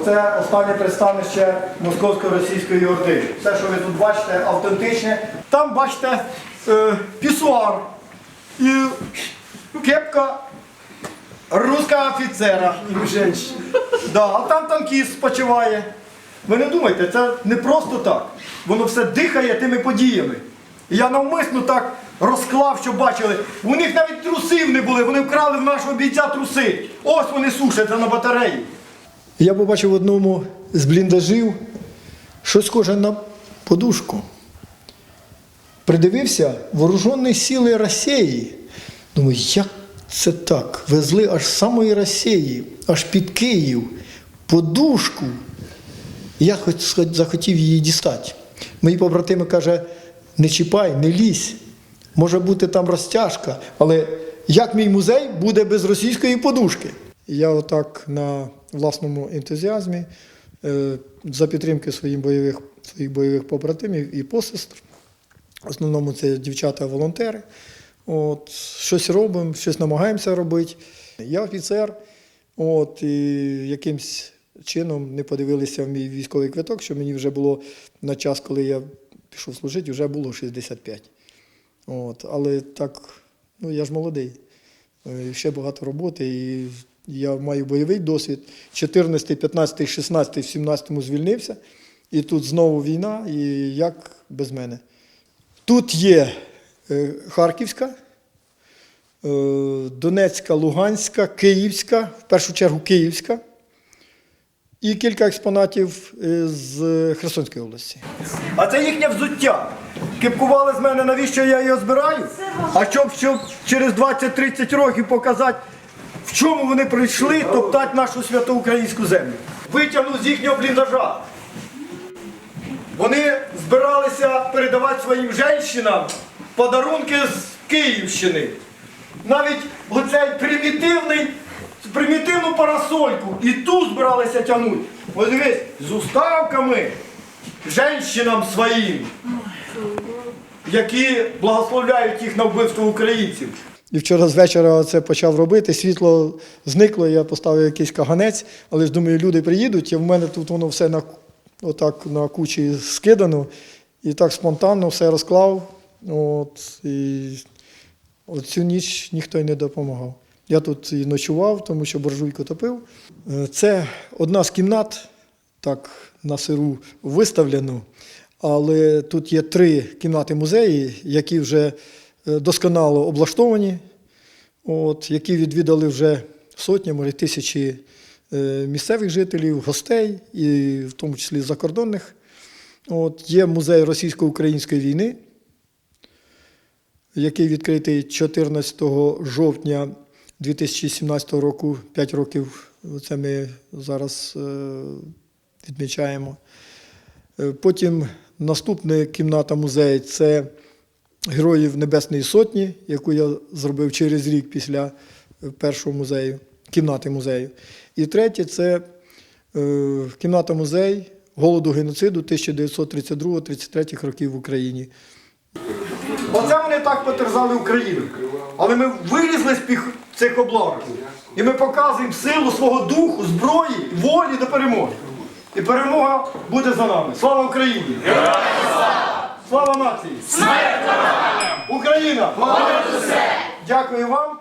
Оце останнє пристанище Московсько-російської орди. Все, що ви тут бачите, автентичне. Там бачите е, пісуар і кепка руського офіцера. Да, а там танкіст спочиває. Ви не думайте, це не просто так. Воно все дихає тими подіями. І я навмисно так розклав, щоб бачили. У них навіть трусів не були, вони вкрали в нашого бійця труси. Ось вони сушаться на батареї. Я побачив в одному з бліндажів щось схоже на подушку. Придивився вооружені сили Росії. Думаю, як це так? Везли аж з самої Росії, аж під Київ, подушку. Я хоч захотів її дістати. Мої побратими каже, не чіпай, не лізь. Може бути там розтяжка, але як мій музей буде без російської подушки? Я отак на власному ентузіазмі е, за підтримки своїх бойових, своїх бойових побратимів і посестр. В основному це дівчата-волонтери. От, щось робимо, щось намагаємося робити. Я офіцер, от, і якимсь чином не подивилися в мій військовий квиток, що мені вже було на час, коли я пішов служити, вже було 65. От, але так, ну я ж молодий. Е, Ще багато роботи, і я маю бойовий досвід. 14, 15, 16, 17 звільнився, і тут знову війна, і як без мене. Тут є е, Харківська, е, Донецька, Луганська, Київська, в першу чергу Київська, і кілька експонатів е, з Херсонської області. А це їхнє взуття. Кипкували з мене, навіщо я його збираю? А щоб, щоб через 20-30 років показати, в чому вони прийшли топтати нашу святу українську землю. Витягну з їхнього бліндажа. Вони збиралися передавати своїм жінкам подарунки з Київщини. Навіть оцей примітивний, примітивну парасольку і ту збиралися тягнути. Ось дивись, з уставками жінкам своїм, які благословляють їх на вбивство українців. І вчора з вечора це почав робити, світло зникло, я поставив якийсь каганець, але ж думаю, люди приїдуть, і в мене тут воно все на, отак на кучі скидано, і так спонтанно все розклав. От, і цю ніч ніхто й не допомагав. Я тут і ночував, тому що буржуйку топив. Е, Це одна з кімнат, так на сиру виставлено, але тут є три кімнати музеї, які вже досконало облаштовані, от, які відвідали вже сотні, може тисячі е, місцевих жителів, гостей, і в тому числі закордонних. От, є музей російсько-української війни, який відкритий 14 жовтня 2017 року, 5 років це ми зараз е, відмічаємо. Е, Потім наступна кімната музею це Героїв Небесної Сотні, яку я зробив через рік після е, першого музею, кімнати музею. І третє це е, кімната музей голоду геноциду 1932-33 років в Україні. Оце вони так потерзали Україну. Але ми вилізли з цих обломків. І ми показуємо силу свого духу, зброї, волі до перемоги. І перемога буде за нами. Слава Україні! Слава нації! Смерть Україна! Дякую вам!